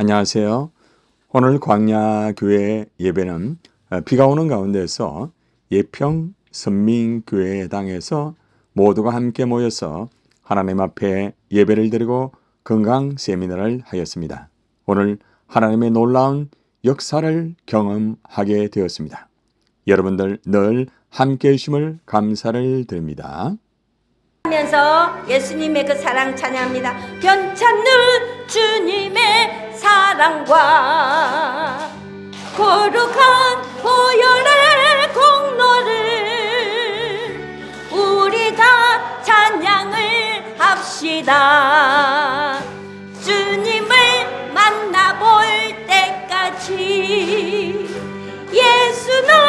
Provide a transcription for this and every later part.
안녕하세요. 오늘 광야교회 예배는 어, 비가 오는 가운데서 예평 선민교회 당에서 모두가 함께 모여서 하나님 앞에 예배를 드리고 건강 세미나를 하였습니다. 오늘 하나님의 놀라운 역사를 경험하게 되었습니다. 여러분들 늘 함께 해주심을 감사를 드립니다. 하면서 예수님의 그 사랑 찬양합니다. 변찮는 주님의 사랑과 거룩한 보혈의 공로를 우리 다 찬양을 합시다. 주님을 만나볼 때까지 예수는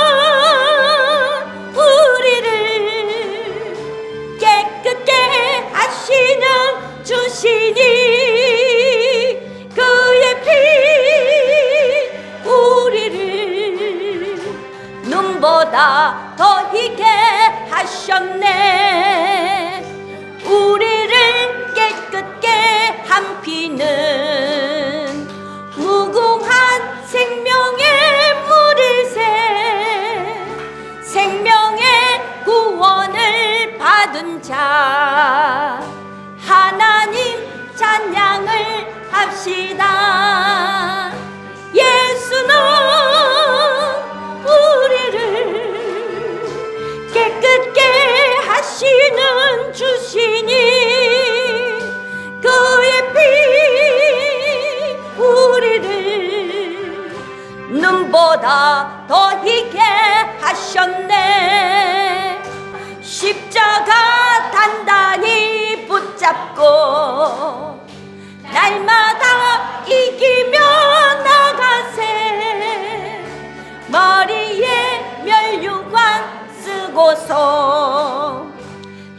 눈보다 더 희게 하셨네. 십자가 단단히 붙잡고 날마다 이기며 나가세. 머리에 멸류관 쓰고서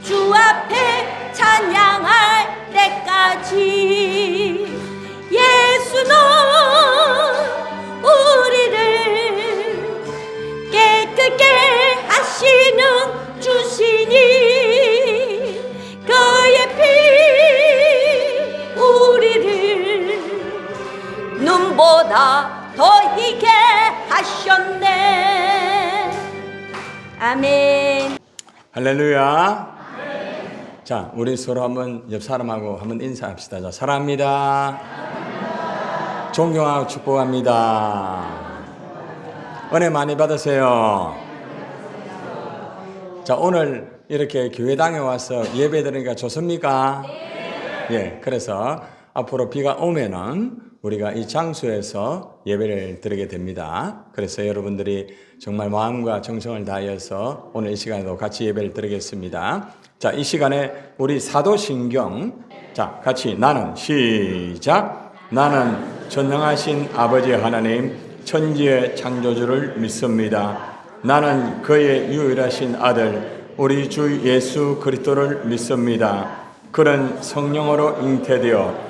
주 앞에 찬양할 때까지 보다 더 희게 하셨네 아멘 할렐루야. 자, 우리 서로 한번 옆 사람하고 한번 인사합시다. 자, 사랑합니다. 존경하고 축복합니다. 은혜 많이 받으세요. 자, 오늘 이렇게 교회당에 와서 예배 드리니까 좋습니까? 예, 그래서 앞으로 비가 오면은 우리가 이 장소에서 예배를 드리게 됩니다. 그래서 여러분들이 정말 마음과 정성을 다하여서 오늘 이 시간에도 같이 예배를 드리겠습니다. 자, 이 시간에 우리 사도신경, 자, 같이 나는 시작. 나는 전능하신 아버지 하나님, 천지의 창조주를 믿습니다. 나는 그의 유일하신 아들, 우리 주 예수 그리스도를 믿습니다. 그는 성령으로 잉태되어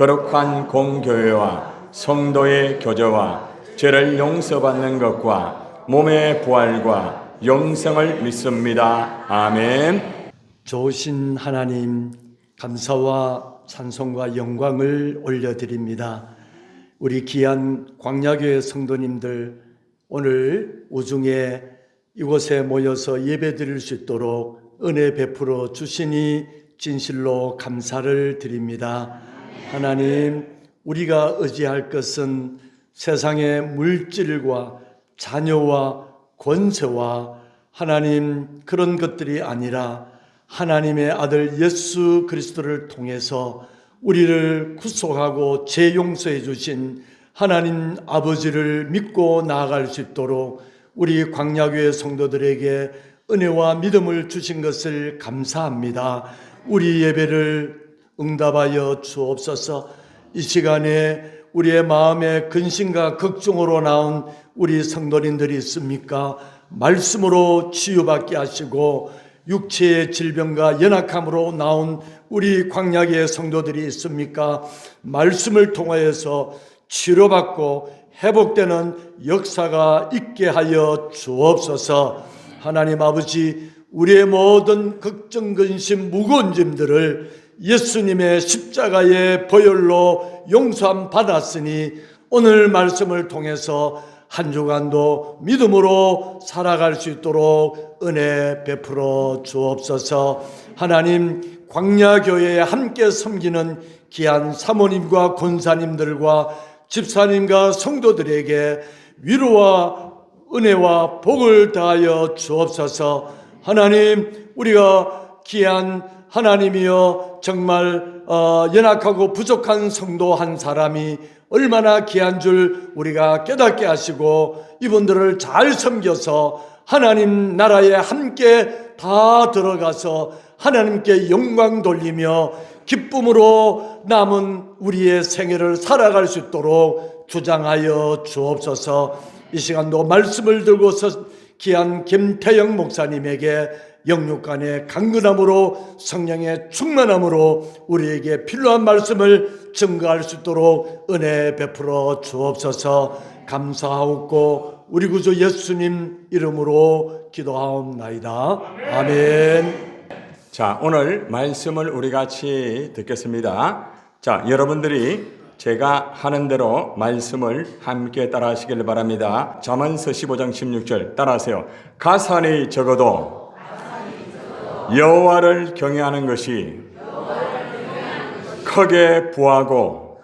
거룩한 공교회와 성도의 교제와 죄를 용서받는 것과 몸의 부활과 영생을 믿습니다. 아멘. 좋으신 하나님 감사와 찬송과 영광을 올려드립니다. 우리 귀한 광야교회 성도님들 오늘 우중에 이곳에 모여서 예배드릴 수 있도록 은혜 베풀어 주시니 진실로 감사를 드립니다. 하나님 우리가 의지할 것은 세상의 물질과 자녀와 권세와 하나님 그런 것들이 아니라 하나님의 아들 예수 그리스도를 통해서 우리를 구속하고 죄 용서해 주신 하나님 아버지를 믿고 나아갈 수 있도록 우리 광야교회 성도들에게 은혜와 믿음을 주신 것을 감사합니다. 우리 예배를 응답하여 주옵소서 이 시간에 우리의 마음에 근심과 걱정으로 나온 우리 성도님들이 있습니까? 말씀으로 치유받게 하시고 육체의 질병과 연약함으로 나온 우리 광야의 성도들이 있습니까? 말씀을 통하여서 치료받고 회복되는 역사가 있게 하여 주옵소서. 하나님 아버지, 우리의 모든 걱정, 근심, 무거운 짐들을 예수님의 십자가의 보혈로 용서함 받았으니 오늘 말씀을 통해서 한 주간도 믿음으로 살아갈 수 있도록 은혜 베풀어 주옵소서. 하나님 광야교회에 함께 섬기는 귀한 사모님과 권사님들과 집사님과 성도들에게 위로와 은혜와 복을 다하여 주옵소서. 하나님 우리가 귀한 하나님이여 정말 어, 연약하고 부족한 성도 한 사람이 얼마나 귀한 줄 우리가 깨닫게 하시고 이분들을 잘 섬겨서 하나님 나라에 함께 다 들어가서 하나님께 영광 돌리며 기쁨으로 남은 우리의 생애를 살아갈 수 있도록 주장하여 주옵소서. 이 시간도 말씀을 들고서 귀한 김태영 목사님에게 영육 간의 강건함으로 성령의 충만함으로 우리에게 필요한 말씀을 증거할 수 있도록 은혜 베풀어 주옵소서 감사하옵고 우리 구주 예수님 이름으로 기도하옵나이다 아멘. 자, 오늘 말씀을 우리 같이 듣겠습니다. 자, 여러분들이 제가 하는 대로 말씀을 함께 따라 하시길 바랍니다. 잠언서 15장 16절 따라 하세요. 가산이 적어도 여호와를 경외하는 것이 크게 부하고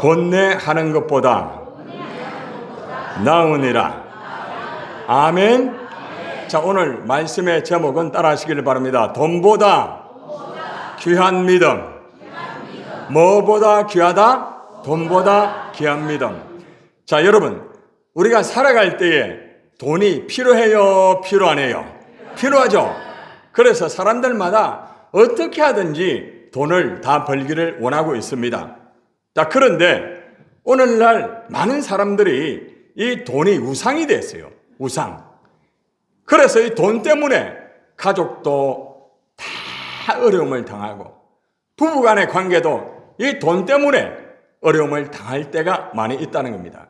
번뇌하는 것보다 나으니라. 아멘. 자, 오늘 말씀의 제목은 따라 하시길 바랍니다. 돈보다 귀한 믿음. 뭐보다 귀하다? 돈보다 귀한 믿음. 자, 여러분, 우리가 살아갈 때에 돈이 필요해요? 필요 안 해요? 필요하죠? 그래서 사람들마다 어떻게 하든지 돈을 다 벌기를 원하고 있습니다. 자, 그런데 오늘날 많은 사람들이 이 돈이 우상이 됐어요. 우상. 그래서 이 돈 때문에 가족도 다 어려움을 당하고 부부 간의 관계도 이 돈 때문에 어려움을 당할 때가 많이 있다는 겁니다.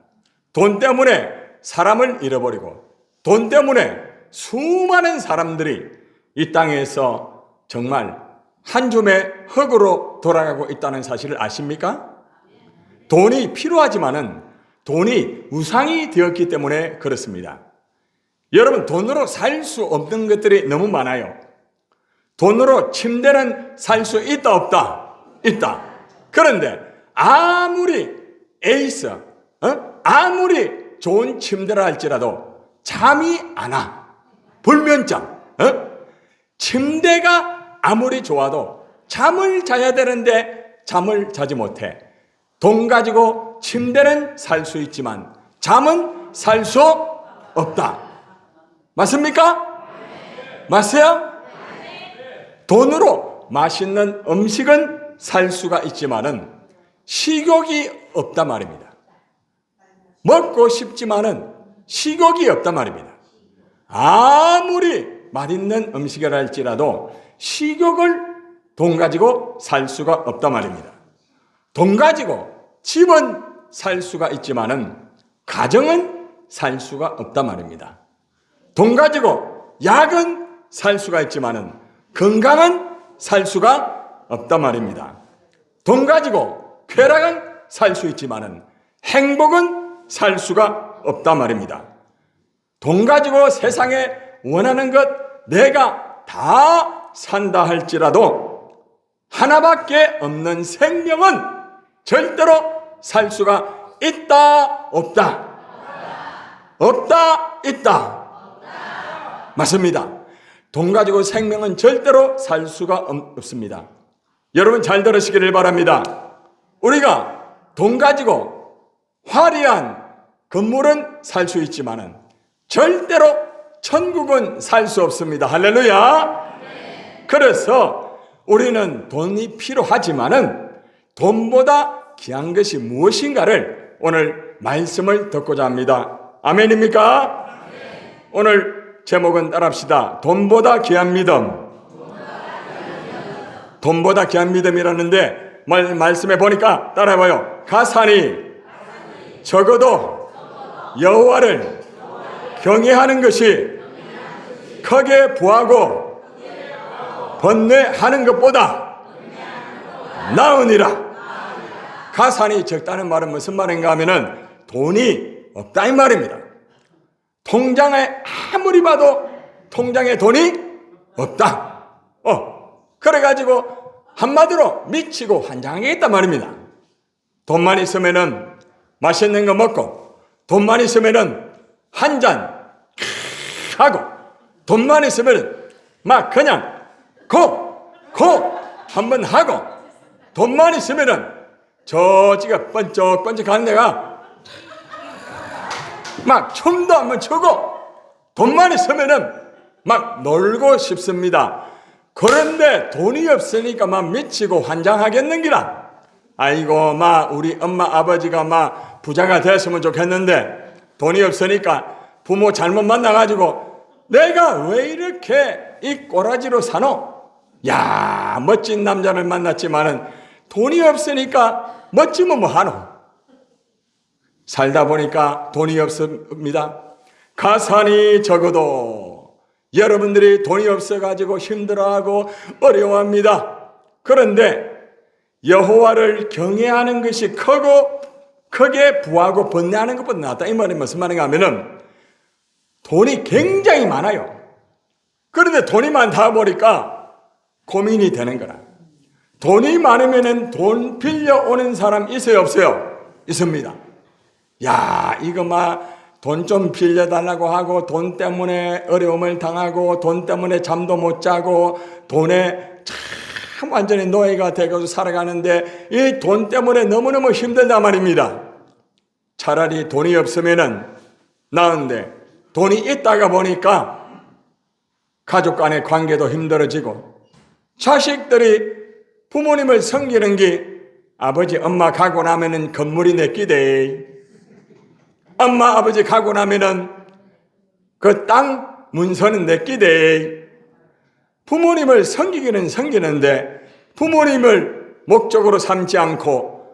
돈 때문에 사람을 잃어버리고 돈 때문에 수많은 사람들이 이 땅에서 정말 한 줌의 흙으로 돌아가고 있다는 사실을 아십니까? 돈이 필요하지만은 돈이 우상이 되었기 때문에 그렇습니다. 여러분, 돈으로 살 수 없는 것들이 너무 많아요. 돈으로 침대는 살 수 있다, 없다? 있다. 그런데 아무리 에이스, 어? 아무리 좋은 침대라 할지라도 잠이 안 와. 불면증, 어? 침대가 아무리 좋아도 잠을 자야 되는데 잠을 자지 못해. 돈 가지고 침대는 살 수 있지만 잠은 살 수 없다. 맞습니까? 맞어요? 돈으로 맛있는 음식은 살 수가 있지만은 식욕이 없단 말입니다. 먹고 싶지만은 식욕이 없단 말입니다. 아무리 맛있는 음식이라 할지라도 식욕을 돈 가지고 살 수가 없단 말입니다. 돈 가지고 집은 살 수가 있지만은 가정은 살 수가 없단 말입니다. 돈 가지고 약은 살 수가 있지만은 건강은 살 수가 없단 말입니다. 돈 가지고 쾌락은 살 수 있지만은 행복은 살 수가 없단 말입니다. 돈 가지고 세상에 원하는 것 내가 다 산다 할지라도 하나밖에 없는 생명은 절대로 살 수가 있다 없다 없다 있다 맞습니다. 돈 가지고 생명은 절대로 살 수가 없- 없습니다. 여러분 잘 들으시기를 바랍니다. 우리가 돈 가지고 화려한 건물은 살 수 있지만은 절대로 천국은 살 수 없습니다. 할렐루야. 그래서 우리는 돈이 필요하지만은 돈보다 귀한 것이 무엇인가를 오늘 말씀을 듣고자 합니다. 아멘입니까? 오늘 제목은 따라합시다. 돈보다 귀한 믿음. 돈보다 귀한 믿음이라는데 말, 말씀해 보니까 따라해봐요. 가산이 적어도 여호와를 경외하는 것이 크게 부하고 번뇌하는 것보다 나으니라. 가산이 적다는 말은 무슨 말인가 하면은 돈이 없다 이 말입니다. 통장에 아무리 봐도 통장에 돈이 없다. 어, 그래가지고 한마디로 미치고 환장하겠단 말입니다. 돈만 있으면은 맛있는 거 먹고, 돈만 있으면은 한 잔 하고, 돈만 있으면은 막 그냥 고, 고 한번 하고, 돈만 있으면은 저지가 번쩍번쩍 가는 데가 막 춤도 한번 추고 돈만 있으면은 막 놀고 싶습니다. 그런데 돈이 없으니까 막 미치고 환장하겠는기라. 아이고 막 우리 엄마 아버지가 막 부자가 됐으면 좋겠는데 돈이 없으니까 부모 잘못 만나가지고 내가 왜 이렇게 이 꼬라지로 사노? 야 멋진 남자를 만났지만은 돈이 없으니까 멋지면 뭐 하노? 살다 보니까 돈이 없습니다. 가산이 적어도 여러분들이 돈이 없어가지고 힘들어하고 어려워합니다. 그런데 여호와를 경외하는 것이 크고 크게 부하고 번뇌하는 것보다 낫다. 이 말이 무슨 말인가 하면은 돈이 굉장히 많아요. 그런데 돈이 많다 보니까 고민이 되는 거라. 돈이 많으면은 돈 빌려오는 사람 있어요, 없어요? 있습니다. 야, 이거 막 돈 좀 빌려달라고 하고 돈 때문에 어려움을 당하고 돈 때문에 잠도 못 자고 돈에 참 완전히 노예가 되고 살아가는데 이 돈 때문에 너무너무 힘들단 말입니다. 차라리 돈이 없으면은 나은데 돈이 있다가 보니까 가족 간의 관계도 힘들어지고 자식들이 부모님을 섬기는 게 아버지 엄마 가고 나면은 건물이 내 끼대. 엄마 아버지 가고 나면은 그 땅 문서는 내 끼대. 부모님을 섬기기는 섬기는데 부모님을 목적으로 삼지 않고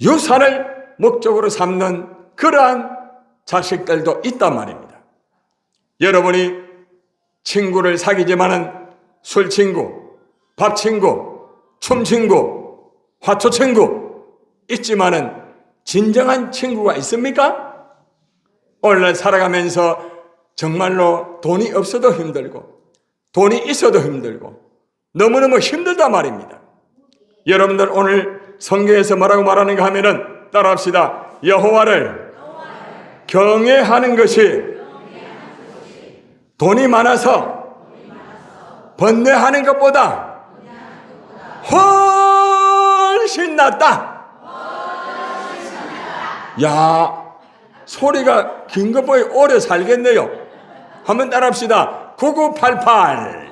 유산을 목적으로 삼는 그러한 자식들도 있단 말입니다. 여러분이 친구를 사귀지만은 술 친구, 밥 친구, 춤 친구, 화초 친구 있지만은 진정한 친구가 있습니까? 오늘날 살아가면서 정말로 돈이 없어도 힘들고 돈이 있어도 힘들고 너무너무 힘들단 말입니다. 여러분들 오늘 성경에서 뭐라고 말하는가 하면은 따라합시다. 여호와를 경외하는 것이 돈이 많아서 번뇌하는 것보다 훨씬 낫다. 야, 소리가 긴 것보다 오래 살겠네요. 한번 따라합시다. 9988.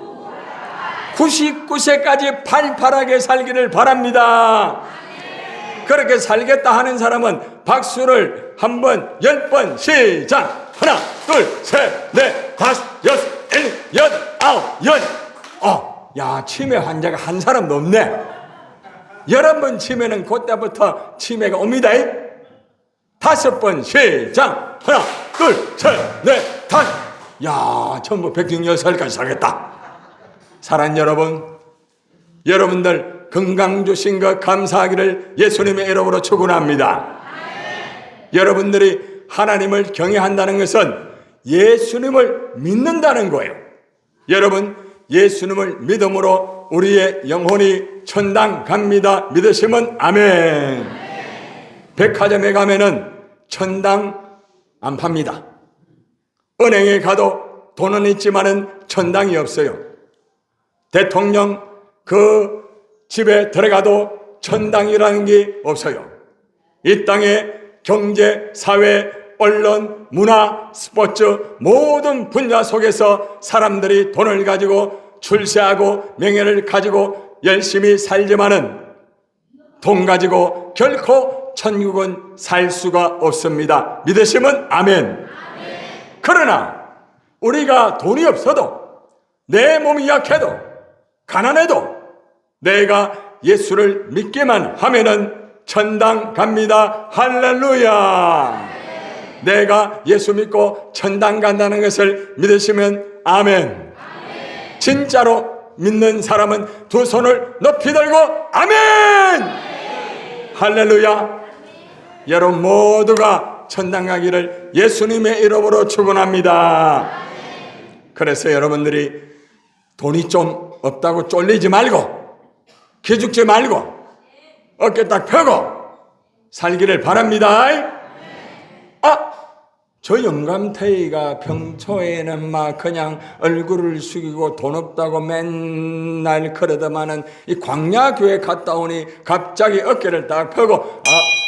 99세까지 팔팔하게 살기를 바랍니다. 그렇게 살겠다 하는 사람은 박수를 한 번 열 번 시작. 하나, 둘, 셋, 넷, 다섯, 여섯, 일곱, 여덟, 아홉, 열. 어, 야, 치매 환자가 한 사람도 없네. 열한 번 치면은 그때부터 치매가 옵니다. 다섯 번 시작. 하나, 둘, 셋, 넷, 다섯. 야, 전부 106살까지 살겠다. 사랑 여러분, 여러분들 건강 주신 것 감사하기를 예수님의 이름으로 축원합니다. 여러분들이 하나님을 경외한다는 것은 예수님을 믿는다는 거예요. 여러분, 예수님을 믿음으로 우리의 영혼이 천당 갑니다. 믿으시면 아멘. 백화점에 가면은 천당 안 팝니다. 은행에 가도 돈은 있지만은 천당이 없어요. 대통령 그 집에 들어가도 천당이라는 게 없어요. 이 땅에 경제, 사회, 언론, 문화, 스포츠 모든 분야 속에서 사람들이 돈을 가지고 출세하고 명예를 가지고 열심히 살지만은 돈 가지고 결코 천국은 살 수가 없습니다. 믿으시면 아멘. 그러나 우리가 돈이 없어도 내 몸이 약해도 가난해도 내가 예수를 믿기만 하면은 천당 갑니다. 할렐루야. 내가 예수 믿고 천당 간다는 것을 믿으시면 아멘. 진짜로 믿는 사람은 두 손을 높이 들고 아멘. 할렐루야. 여러분 모두가 천당 가기를 예수님의 이름으로 축원합니다. 그래서 여러분들이 돈이 좀 없다고 쫄리지 말고 기죽지 말고 어깨 딱 펴고 살기를 바랍니다. 아, 저 영감태이가 평소에는 막 그냥 얼굴을 숙이고 돈 없다고 맨날 그러더만은 이 광야교회 갔다 오니 갑자기 어깨를 딱 펴고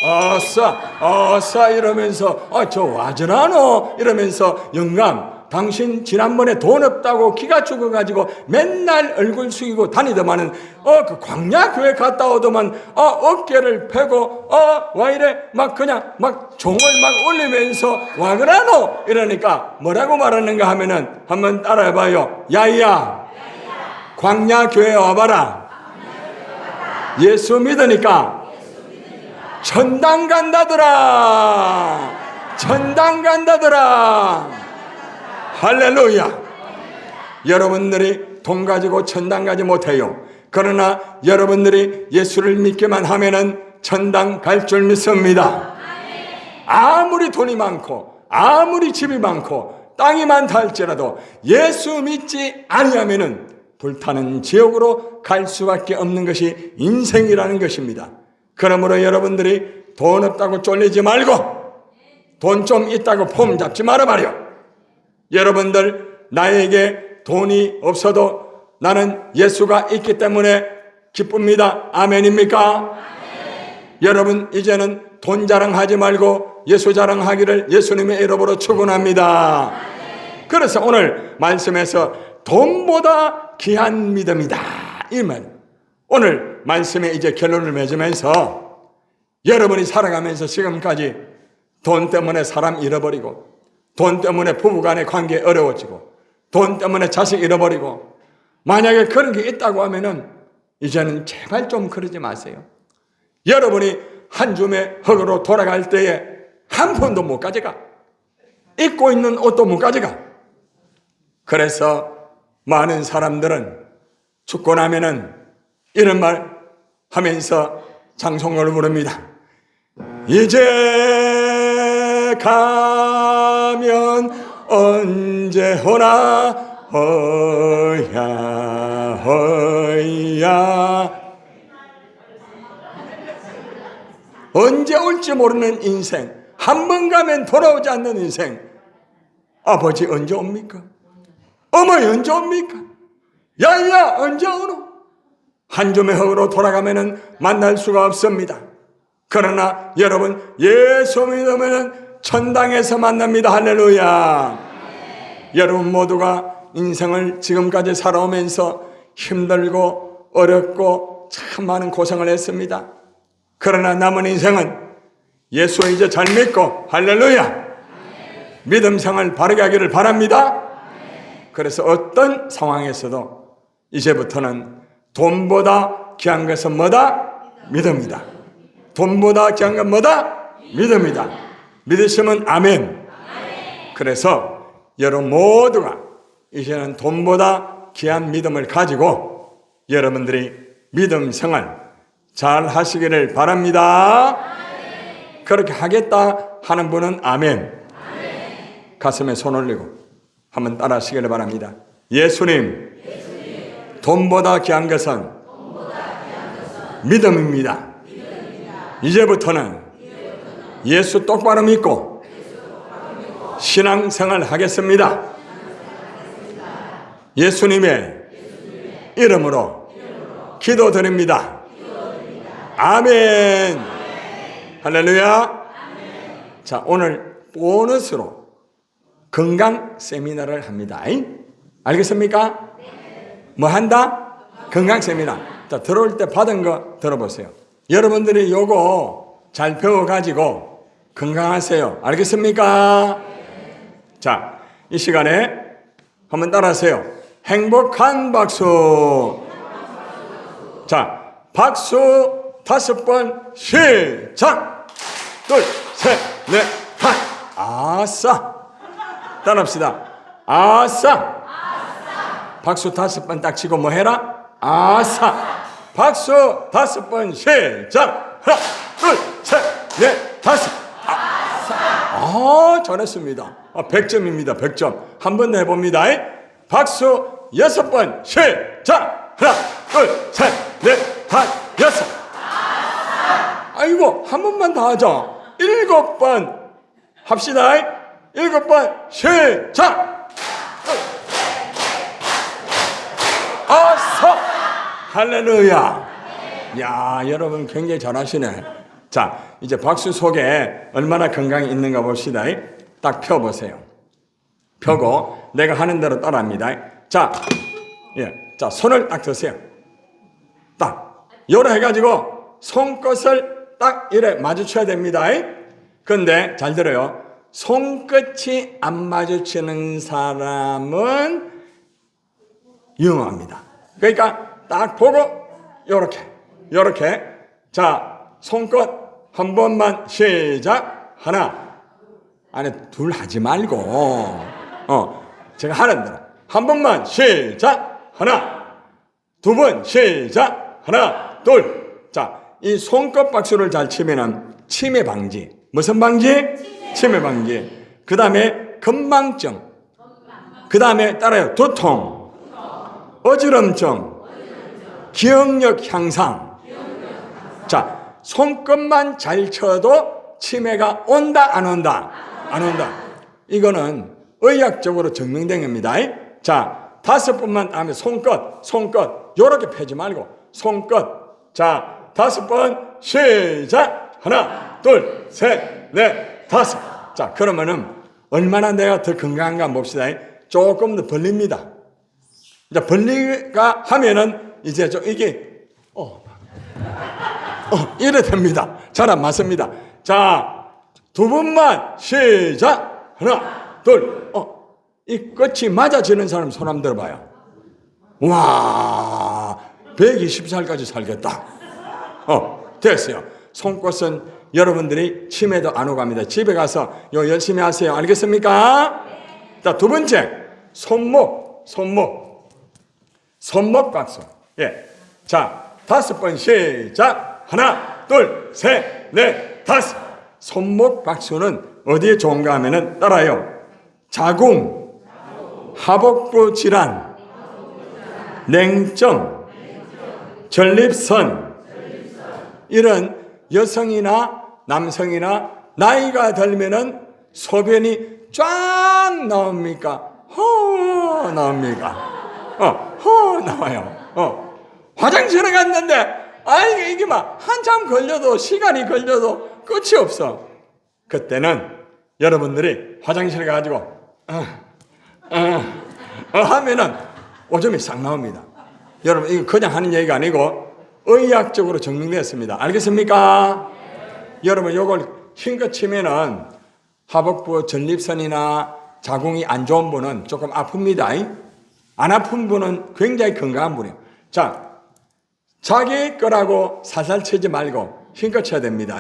아, 어싸, 어싸 이러면서 아, 저 와전하노 이러면서 영감 당신 지난번에 돈 없다고 기가 죽어가지고 맨날 얼굴 숙이고 다니더만은 어 그 광야 교회 갔다 오더만 어 어깨를 펴고 어와 이래 막 그냥 막 종을 막 올리면서 와 그라노? 이러니까 뭐라고 말하는가 하면은 한번 따라해봐요. 야이야 광야 교회 와봐라. 예수 믿으니까 천당 간다더라. 천당 간다더라 할렐루야. 여러분들이 돈 가지고 천당 가지 못해요. 그러나 여러분들이 예수를 믿기만 하면은 천당 갈 줄 믿습니다. 아무리 돈이 많고 아무리 집이 많고 땅이 많다 할지라도 예수 믿지 아니하면은 불타는 지옥으로 갈 수밖에 없는 것이 인생이라는 것입니다. 그러므로 여러분들이 돈 없다고 쫄리지 말고 돈 좀 있다고 폼 잡지 말아 말이요. 여러분들 나에게 돈이 없어도 나는 예수가 있기 때문에 기쁩니다. 아멘입니까? 여러분 이제는 돈 자랑하지 말고 예수 자랑하기를 예수님의 이름으로 축원합니다. 그래서 오늘 말씀에서 돈보다 귀한 믿음이다. 이 말. 오늘 말씀에 이제 결론을 맺으면서 여러분이 살아가면서 지금까지 돈 때문에 사람 잃어버리고 돈 때문에 부부간의 관계 어려워지고 돈 때문에 자식 잃어버리고 만약에 그런 게 있다고 하면은 이제는 제발 좀 그러지 마세요. 여러분이 한 줌의 흙으로 돌아갈 때에 한 푼도 못 가져가. 입고 있는 옷도 못 가져가. 그래서 많은 사람들은 죽고 나면은 이런 말 하면서 장송을 부릅니다. 이제 가 면 언제 오나 허야 허야 언제 올지 모르는 인생 한 번 가면 돌아오지 않는 인생 아버지 언제 옵니까? 어머니 언제 옵니까? 야야 언제 오노? 한 줌의 흙으로 돌아가면은 만날 수가 없습니다. 그러나 여러분 예수 믿으면은 천당에서 만납니다. 할렐루야. 여러분 모두가 인생을 지금까지 살아오면서 힘들고 어렵고 참 많은 고생을 했습니다. 그러나 남은 인생은 예수 이제 잘 믿고 할렐루야. 믿음 생활 바르게 하기를 바랍니다. 그래서 어떤 상황에서도 이제부터는 돈보다 귀한 것은 뭐다? 믿음이다. 돈보다 귀한 건 뭐다? 믿음이다. 믿으시면 아멘. 그래서 여러분 모두가 이제는 돈보다 귀한 믿음을 가지고 여러분들이 믿음 생활 잘 하시기를 바랍니다. 그렇게 하겠다 하는 분은 아멘. 가슴에 손 올리고 한번 따라 하시기를 바랍니다. 예수님, 돈보다 귀한 것은 믿음입니다. 이제부터는 예수 똑바로 믿고 신앙생활 하겠습니다. 예수님의 이름으로 기도드립니다. 아멘. 할렐루야. 자, 오늘 보너스로 건강 세미나를 합니다. 알겠습니까? 뭐 한다? 건강 세미나. 자, 들어올 때 받은 거 들어보세요. 여러분들이 요거 잘 배워가지고 건강하세요. 알겠습니까? 자, 이 시간에 한번 따라하세요. 행복한 박수. 자, 박수 다섯 번 시작. 둘, 셋, 넷, 다. 아싸. 따라합시다. 아싸. 박수 다섯 번 딱 치고 뭐 해라? 아싸. 박수 다섯 번 시작. 하나, 둘, 셋, 넷, 다섯. 아, 잘했습니다. 아, 100점입니다. 100점. 한 번 해봅니다. 박수 여섯 번 시작. 하나, 둘, 셋, 넷, 다섯, 여섯. 아이고, 한 번만 더 하자. 일곱 번 합시다. 일곱 번 시작. 아서 할렐루야. 야, 여러분 굉장히 잘하시네. 자, 이제 박수 속에 얼마나 건강이 있는가 봅시다. 딱 펴보세요. 펴고 내가 하는 대로 따라합니다. 자, 예, 자 손을 딱 드세요. 딱 요래 해가지고 손끝을 딱 이래 마주쳐야 됩니다. 근데 잘 들어요. 손끝이 안 마주치는 사람은 위험합니다. 그러니까 딱 보고 요렇게 요렇게 자 손끝 한 번만 시작. 하나. 안에 둘 하지 말고. 어 제가 하는 대로. 한 번만 시작. 하나. 두 번 시작. 하나 둘자이 손끝 박수를 잘 치면은 치매 방지. 무슨 방지? 치매 방지. 그 다음에 건망증. 그 다음에 따라요. 두통. 어지럼증. 기억력 향상. 자 손끝만 잘 쳐도 치매가 온다 안 온다? 안 온다. 이거는 의학적으로 증명된 겁니다. 자 다섯 번만 하면 손끝 손끝. 요렇게 펴지 말고 손끝. 자 다섯 번 시작. 하나 둘 셋 넷 다섯. 자 그러면은 얼마나 내가 더 건강한가 봅시다. 조금 더 벌립니다. 이제 벌리가 하면은 이제 좀 이게 어, 어 이래 됩니다. 잘 안 맞습니다. 자, 두 번만 시작. 하나, 둘, 어, 이 끝이 맞아지는 사람 손 한번 들어봐요. 와, 120살까지 살겠다. 어, 됐어요. 손꽃은 여러분들이 치매도 안 오갑니다. 집에 가서 요 열심히 하세요. 알겠습니까? 자, 두 번째, 손목, 손목. 손목 박수. 예. 자, 다섯 번 시작. 하나, 둘, 셋, 넷, 다섯. 손목 박수는 어디에 좋은가 하면은 따라요. 자궁, 하복부 질환, 냉증, 전립선, 이런 여성이나 남성이나 나이가 들면은 소변이 쫙 나옵니까? 허 나옵니까? 어, 허 나와요. 어. 화장실에 갔는데 아 이게 이게 막 한참 걸려도 시간이 걸려도 끝이 없어. 그때는 여러분들이 화장실에 가지고 어, 어, 어 하면은 오줌이 싹 나옵니다. 여러분 이거 그냥 하는 얘기가 아니고 의학적으로 증명됐습니다. 알겠습니까? 여러분 요걸 힘껏 치면은 하복부 전립선이나 자궁이 안 좋은 분은 조금 아픕니다. 안 아픈 분은 굉장히 건강한 분이에요. 자, 자기 거라고 살살 치지 말고 힘껏 쳐야 됩니다.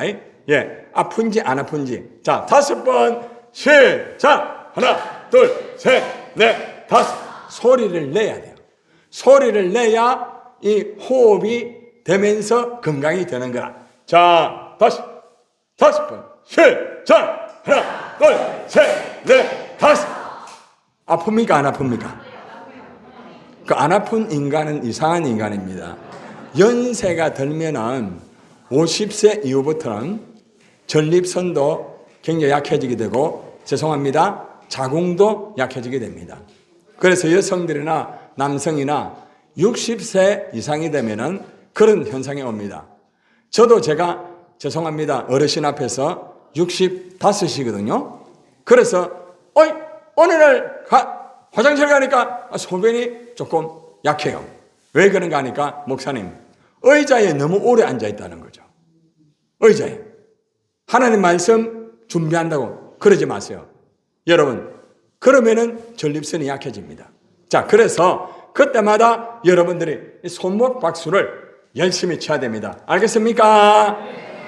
예, 아픈지 안 아픈지. 자, 다섯 번 시작. 하나, 둘, 셋, 넷, 다섯. 소리를 내야 돼요. 소리를 내야 이 호흡이 되면서 건강이 되는 거야. 자, 다시 다섯 번 시작. 하나, 둘, 셋, 넷, 다섯. 아픕니까 안 아픕니까? 그 안 아픈 인간은 이상한 인간입니다. 연세가 들면은 50세 이후부터는 전립선도 굉장히 약해지게 되고 죄송합니다. 자궁도 약해지게 됩니다. 그래서 여성들이나 남성이나 60세 이상이 되면은 그런 현상이 옵니다. 저도 제가 죄송합니다. 어르신 앞에서 65이거든요. 그래서 어이 오늘 가 화장실 가니까 소변이 조금 약해요. 왜 그런가 하니까 목사님 의자에 너무 오래 앉아 있다는 거죠. 의자에. 하나님 말씀 준비한다고 그러지 마세요. 여러분, 그러면은 전립선이 약해집니다. 자, 그래서 그때마다 여러분들이 이 손목 박수를 열심히 쳐야 됩니다. 알겠습니까?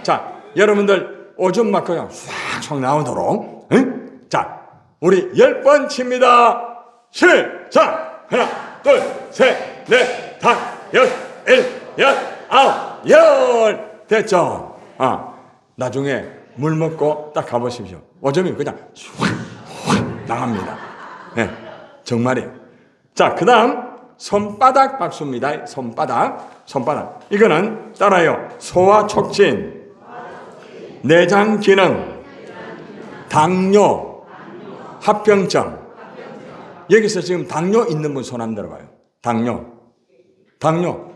자, 여러분들 오줌 맞고 그냥 싹싹 나오도록. 응? 자, 우리 열 번 칩니다. 시작! 하나, 둘, 셋, 넷, 다섯, 여섯, 일 곱, 여덟, 아홉, 열! 됐죠? 아, 나중에 물 먹고 딱 가보십시오. 오줌이 그냥 휙 나갑니다. 네, 정말이에요. 자, 그 다음, 손바닥 박수입니다. 손바닥. 손바닥. 이거는 따라요. 소화 촉진, 내장 기능, 당뇨, 합병증. 여기서 지금 당뇨 있는 분손 한번 들어봐요. 당뇨. 당뇨.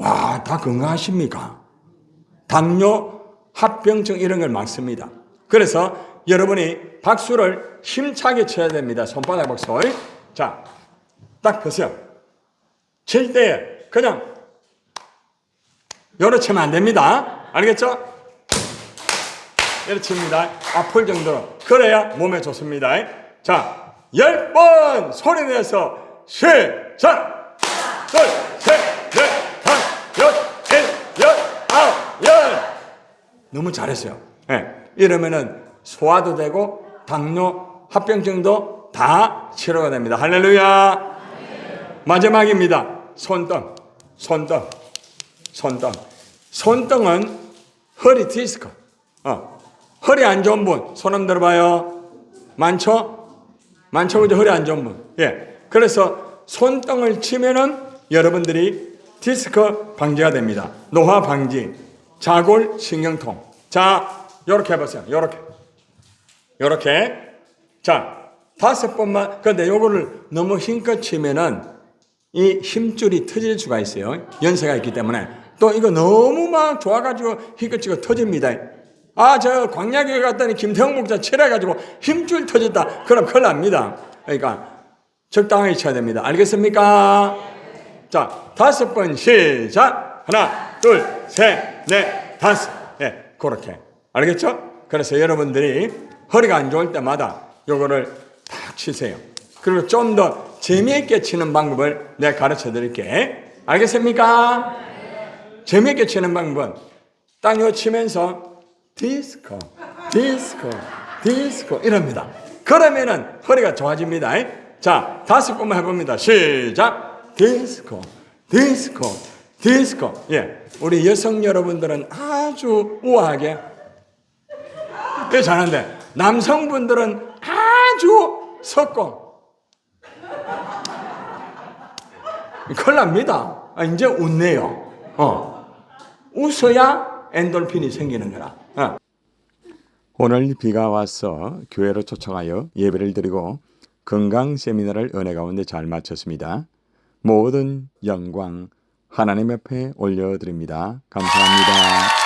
어? 와, 다 건강하십니까? 당뇨, 합병증 이런 걸 막습니다. 그래서 여러분이 박수를 힘차게 쳐야 됩니다. 손바닥 박수. 자, 딱 보세요. 칠 때 그냥 요렇게 치면 안 됩니다. 알겠죠? 이렇게 칩니다. 아플 정도로. 그래야 몸에 좋습니다. 자, 열 번 소리 내서 시작! 둘, 셋, 너무 잘했어요. 예. 이러면은 소화도 되고 당뇨, 합병증도 다 치료가 됩니다. 할렐루야! 마지막입니다. 손등, 손등, 손등. 손등은 허리 디스크. 어. 허리 안 좋은 분, 손 한번 들어봐요. 많죠? 많죠? 그죠? 허리 안 좋은 분. 예. 그래서 손등을 치면은 여러분들이 디스크 방지가 됩니다. 노화 방지, 자골 신경통. 자, 요렇게 해보세요. 요렇게. 요렇게. 자, 다섯 번만. 근데 요거를 너무 힘껏 치면은 이 힘줄이 터질 수가 있어요. 연세가 있기 때문에. 또 이거 너무 막 좋아가지고 힘껏 치고 터집니다. 아, 저 광야교회 갔더니 김태형 목사 칠해가지고 힘줄 터졌다. 그럼 큰일 납니다. 그러니까 적당하게 쳐야 됩니다. 알겠습니까? 자, 다섯 번 시작. 하나, 둘, 셋, 넷, 다섯. 예, 그렇게. 알겠죠? 그래서 여러분들이 허리가 안 좋을 때마다 요거를 딱 치세요. 그리고 좀 더 재미있게 치는 방법을 내가 가르쳐 드릴게. 알겠습니까? 재미있게 치는 방법은 땅요 치면서 디스코, 디스코, 디스코 이럽니다. 그러면은 허리가 좋아집니다. 자, 다섯 번만 해봅니다. 시작. 디스코, 디스코, 디스코. 예, 우리 여성 여러분들은 아주 우아하게 예, 잘하는데 남성분들은 아주 석공. 큰일 납니다. 아, 이제 웃네요. 어. 웃어야 엔돌핀이 생기는 거라. 어. 오늘 비가 와서 교회로 초청하여 예배를 드리고 건강 세미나를 은혜 가운데 잘 마쳤습니다. 모든 영광 하나님 앞에 올려드립니다. 감사합니다.